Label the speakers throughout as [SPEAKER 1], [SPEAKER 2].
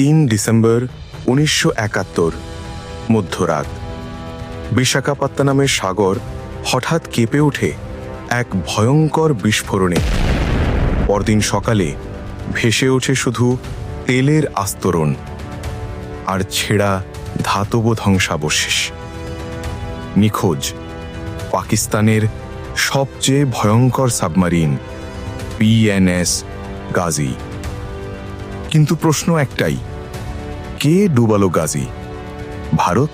[SPEAKER 1] তিন ডিসেম্বর উনিশশো একাত্তর, মধ্যরাত। বিশাখাপত্তনমের সাগর হঠাৎ কেঁপে ওঠে এক ভয়ঙ্কর বিস্ফোরণে। পরদিন সকালে ভেসে ওঠে শুধু তেলের আস্তরণ আর ছেঁড়া ধাতব ধ্বংসাবশেষ। নিখোঁজ পাকিস্তানের সবচেয়ে ভয়ঙ্কর সাবমারিন পিএনএস গাজী। কিন্তু প্রশ্ন একটাই কে ডুবালো গাজী? ভারত?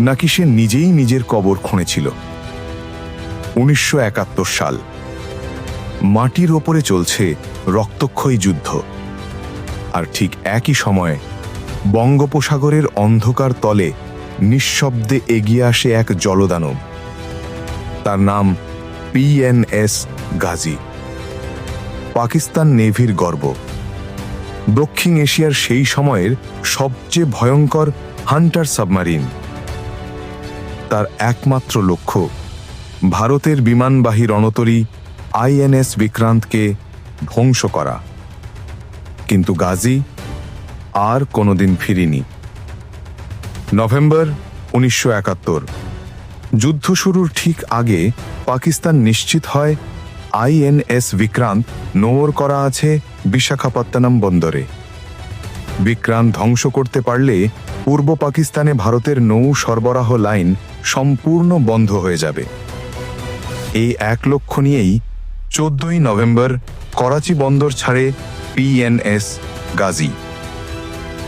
[SPEAKER 1] নাকি সে নিজেই নিজের কবর খুঁড়েছিল? উনিশশো একাত্তর সাল। মাটির ওপরে চলছে রক্তক্ষয়ী যুদ্ধ। আর ঠিক একই সময়ে বঙ্গোপসাগরের অন্ধকার তলে নিঃশব্দে এগিয়ে আসে এক জলদানব। তার নাম পিএনএস গাজী। পাকিস্তান নেভির গর্ব। দক্ষিণ এশিয়ার সেই সময়ের সবচেয়ে ভয়ঙ্কর হান্টার সাবমারিন। তার একমাত্র লক্ষ্য, ভারতের বিমানবাহী রণতরী আইএনএস বিক্রান্তকে ধ্বংস করা। কিন্তু গাজী আর কোনোদিন ফিরিনি। নভেম্বর উনিশশো একাত্তর, যুদ্ধ শুরুর ঠিক আগে পাকিস্তান নিশ্চিত হয় আইএনএস বিক্রান্ত নোঙর করা আছে বিশাখাপত্তনম বন্দরে। বিক্রান্ত ধ্বংস করতে পারলে পূর্ব পাকিস্তানে ভারতের নৌ সরবরাহ লাইন সম্পূর্ণ বন্ধ হয়ে যাবে। এই এক লক্ষ্য নিয়েই চোদ্দই নভেম্বর করাচি বন্দর ছাড়ে পিএনএস গাজী।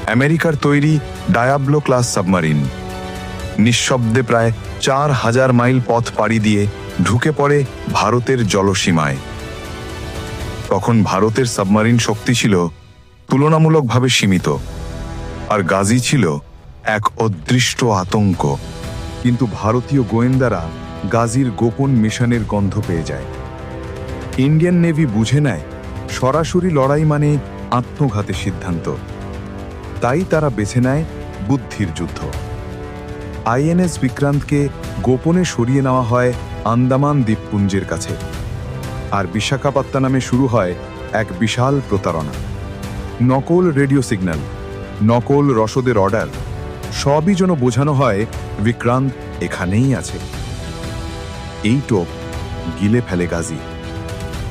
[SPEAKER 1] আমেরিকার তৈরি ডায়াবলো ক্লাস সাবমারিন। নিঃশব্দে প্রায় চার হাজার মাইল পথ পাড়ি দিয়ে ঢুকে পড়ে ভারতের জলসীমায়। তখন ভারতের সাবমারিন শক্তি ছিল তুলনামূলকভাবে সীমিত, আর গাজী ছিল এক অদৃষ্ট আতঙ্ক। কিন্তু ভারতীয় গোয়েন্দারা গাজীর গোপন মিশনের গন্ধ পেয়ে যায়। ইন্ডিয়ান নেভি বুঝে নেয়, সরাসরি লড়াই মানে আত্মঘাতের সিদ্ধান্ত। তাই তারা বেছে নেয় বুদ্ধির যুদ্ধ। আইএনএস বিক্রান্তকে গোপনে সরিয়ে নেওয়া হয় আন্দামান দ্বীপপুঞ্জের কাছে। আর বিশাখাপত্তা নামে শুরু হয় এক বিশাল প্রতারণা। নকল রেডিও সিগন্যাল, নকল রসদের অর্ডার, সবই যেন বোঝানো হয়, বিক্রান্ত এখানেই আছে। এই টোপ গিলে ফেলে গাজী।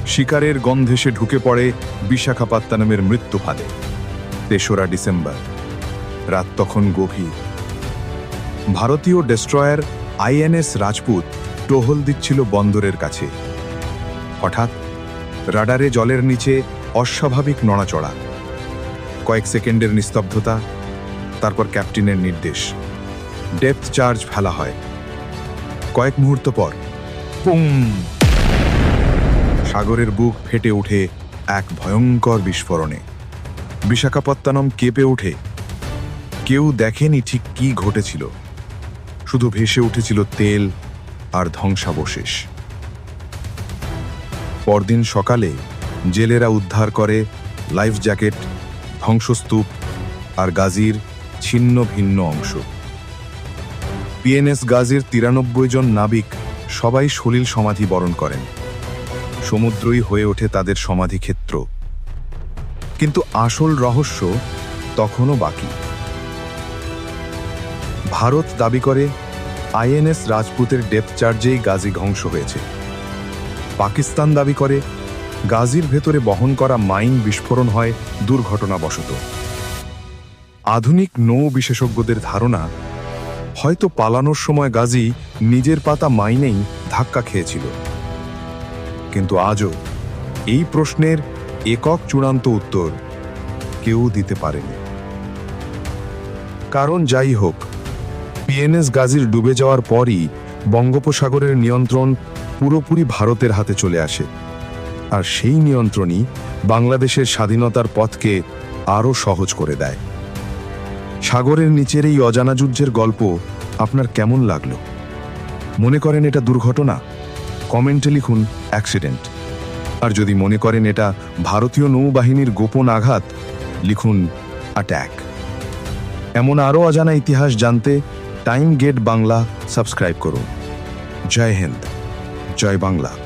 [SPEAKER 1] শিকারের গন্ধে সে ঢুকে পড়ে বিশাখাপত্তনমের মৃত্যু ফাঁদে, তেসরা ডিসেম্বর, রাত তখন গভীর। ভারতীয় ডেস্ট্রয়ার আইএনএস রাজপুত টহল দিচ্ছিল বন্দরের কাছে। হঠাৎ রাডারে জলের নিচে অস্বাভাবিক নড়াচড়া। কয়েক সেকেন্ডের নিস্তব্ধতা, তারপর ক্যাপ্টেনের নির্দেশ। ডেপথ চার্জ ফেলা হয়। কয়েক মুহূর্ত পর পুম সাগরের বুক ফেটে ওঠে এক ভয়ঙ্কর বিস্ফোরণে। বিশাখাপত্তনম কেঁপে ওঠে। কেউ দেখেনি ঠিক কি ঘটেছিল। শুধু ভেসে উঠেছিল তেল আর ধ্বংসাবশেষ। পরদিন সকালে জেলেরা উদ্ধার করে লাইফ জ্যাকেট, ধ্বংসস্তূপ আর গাজীর ছিন্ন ভিন্ন অংশ। পিএনএস গাজীর তিরানব্বই জন নাবিক সবাই সলিল সমাধি বরণ করেন। সমুদ্রই হয়ে ওঠে তাদের সমাধিক্ষেত্র। কিন্তু আসল রহস্য তখনও বাকি। ভারত দাবি করে আইএনএস রাজপুতের ডেপথ চার্জেই গাজী ধ্বংস হয়েছে। পাকিস্তান দাবি করে, গাজীর ভেতরে বহন করা মাইন বিস্ফোরণ হয় দুর্ঘটনাবশত। আধুনিক নৌ বিশেষজ্ঞদের ধারণা, হয়তো পালানোর সময় গাজী নিজের পাতা মাইনেই ধাক্কা খেয়েছিল। কিন্তু আজও এই প্রশ্নের একক চূড়ান্ত উত্তর কেউ দিতে পারেনি। কারণ যাই হোক, পিএনএস গাজীর ডুবে যাওয়ার পরই বঙ্গোপসাগরের নিয়ন্ত্রণ পুরোপুরি ভারতের হাতে চলে আসে। আর সেই নিয়ন্ত্রণই বাংলাদেশের স্বাধীনতার পথকে আরও সহজ করে দেয়। সাগরের নিচের এই অজানা যুদ্ধের গল্প আপনার কেমন লাগল? মনে করেন এটা দুর্ঘটনা? কমেন্টে লিখুন অ্যাক্সিডেন্ট। আর যদি মনে করেন এটা ভারতীয় নৌবাহিনীর গোপন আঘাত, লিখুন অ্যাট্যাক এমন আরও অজানা ইতিহাস জানতে টাইম গেট বাংলা সাবস্ক্রাইব করুন। জয় হিন্দ। জয় বাংলা।